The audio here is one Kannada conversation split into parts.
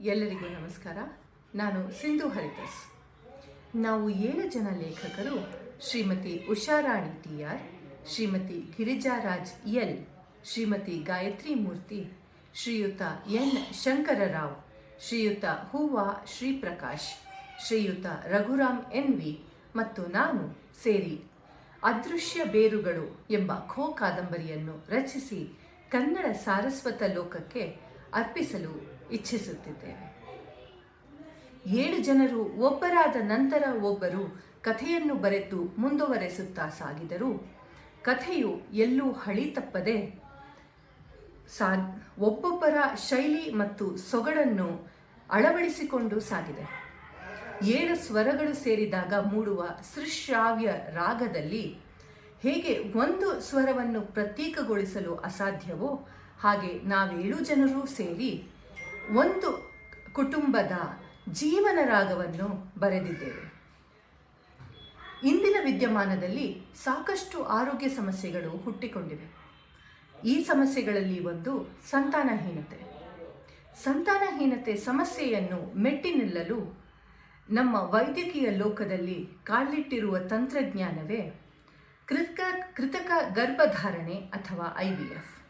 ಎಲ್ಲರಿಗೂ ನಮಸ್ಕಾರ. ನಾನು ಸಿಂಧು ಹರಿದಾಸ್. ನಾವು ಏಳು ಜನ ಲೇಖಕರು, Shrimati Usharani T R Shrimati Girijaraj L, Shrimati Gayatri Murthy, Shriyuta N Shankararao, ಶ್ರೀಯುತ ಹೂವಾ ಶ್ರೀಪ್ರಕಾಶ್, ಶ್ರೀಯುತ ರಘುರಾಮ್ ಎನ್ ವಿ ಮತ್ತು ನಾನು ಸೇರಿ ಅದೃಶ್ಯ ಬೇರುಗಳು ಎಂಬ ಖೋ ಕಾದಂಬರಿಯನ್ನು ರಚಿಸಿ ಕನ್ನಡ ಸಾರಸ್ವತ ಲೋಕಕ್ಕೆ ಅರ್ಪಿಸಲು ಇಚ್ಛಿಸುತ್ತಿದ್ದೇವೆ. ಏಳು ಜನರು ಒಬ್ಬರಾದ ನಂತರ ಒಬ್ಬರು ಕಥೆಯನ್ನು ಬರೆದು ಮುಂದುವರೆಸುತ್ತಾ ಸಾಗಿದರು. ಕಥೆಯು ಎಲ್ಲೂ ಹಳಿ ತಪ್ಪದೆ ಸಾ ಒಬ್ಬೊಬ್ಬರ ಶೈಲಿ ಮತ್ತು ಸೊಗಡನ್ನು ಅಳವಡಿಸಿಕೊಂಡು ಸಾಗಿದೆ. ಏಳು ಸ್ವರಗಳು ಸೇರಿದಾಗ ಮೂಡುವ ಸೃಶ್ರಾವ್ಯ ರಾಗದಲ್ಲಿ ಹೇಗೆ ಒಂದು ಸ್ವರವನ್ನು ಪ್ರತ್ಯೇಕಗೊಳಿಸಲು ಅಸಾಧ್ಯವೋ ಹಾಗೆ ನಾವೇಳು ಜನರೂ ಸೇರಿ ಒಂದು ಕುಟುಂಬದ ಜೀವನ ರಾಗವನ್ನು ಬರೆದಿದ್ದೇವೆ. ಇಂದಿನ ವಿದ್ಯಮಾನದಲ್ಲಿ ಸಾಕಷ್ಟು ಆರೋಗ್ಯ ಸಮಸ್ಯೆಗಳು ಹುಟ್ಟಿಕೊಂಡಿವೆ. ಈ ಸಮಸ್ಯೆಗಳಲ್ಲಿ ಒಂದು ಸಂತಾನಹೀನತೆ. ಸಂತಾನಹೀನತೆ ಸಮಸ್ಯೆಯನ್ನು ಮೆಟ್ಟಿ ನಿಲ್ಲಲು ನಮ್ಮ ವೈದ್ಯಕೀಯ ಲೋಕದಲ್ಲಿ ಕಾಲಿಟ್ಟಿರುವ ತಂತ್ರಜ್ಞಾನವೇ ಕೃತಕ ಕೃತಕ ಗರ್ಭಧಾರಣೆ ಅಥವಾ ಐ ವಿ ಎಫ್.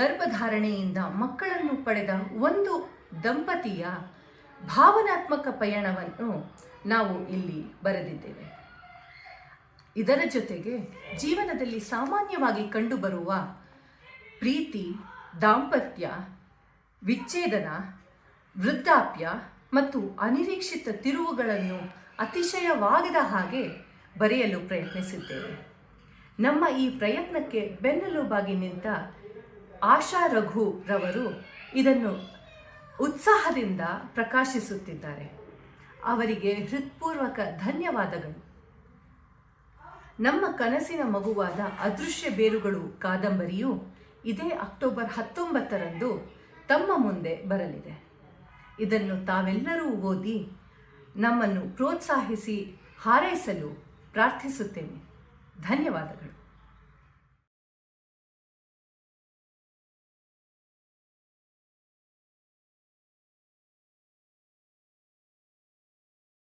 ಗರ್ಭಧಾರಣೆಯಿಂದ ಮಕ್ಕಳನ್ನು ಪಡೆದ ಒಂದು ದಂಪತಿಯ ಭಾವನಾತ್ಮಕ ಪಯಣವನ್ನು ನಾವು ಇಲ್ಲಿ ಬರೆದಿದ್ದೇವೆ. ಇದರ ಜೊತೆಗೆ ಜೀವನದಲ್ಲಿ ಸಾಮಾನ್ಯವಾಗಿ ಕಂಡುಬರುವ ಪ್ರೀತಿ, ದಾಂಪತ್ಯ, ವಿಚ್ಛೇದನ, ವೃದ್ಧಾಪ್ಯ ಮತ್ತು ಅನಿರೀಕ್ಷಿತ ತಿರುವುಗಳನ್ನು ಅತಿಶಯವಾಗದ ಹಾಗೆ ಬರೆಯಲು ಪ್ರಯತ್ನಿಸಿದ್ದೇವೆ. ನಮ್ಮ ಈ ಪ್ರಯತ್ನಕ್ಕೆ ಬೆನ್ನೆಲುಬಾಗಿ ನಿಂತ ಆಶಾ ರಘು ರವರು ಇದನ್ನು ಉತ್ಸಾಹದಿಂದ ಪ್ರಕಾಶಿಸುತ್ತಿದ್ದಾರೆ. ಅವರಿಗೆ ಹೃತ್ಪೂರ್ವಕ ಧನ್ಯವಾದಗಳು. ನಮ್ಮ ಕನಸಿನ ಮಗುವಾದ ಅದೃಶ್ಯ ಬೇರುಗಳು ಕಾದಂಬರಿಯು ಇದೇ ಅಕ್ಟೋಬರ್ ಹತ್ತೊಂಬತ್ತರಂದು ತಮ್ಮ ಮುಂದೆ ಬರಲಿದೆ. ಇದನ್ನು ತಾವೆಲ್ಲರೂ ಓದಿ ನಮ್ಮನ್ನು ಪ್ರೋತ್ಸಾಹಿಸಿ ಹಾರೈಸಲು ಪ್ರಾರ್ಥಿಸುತ್ತೇನೆ. ಧನ್ಯವಾದಗಳು.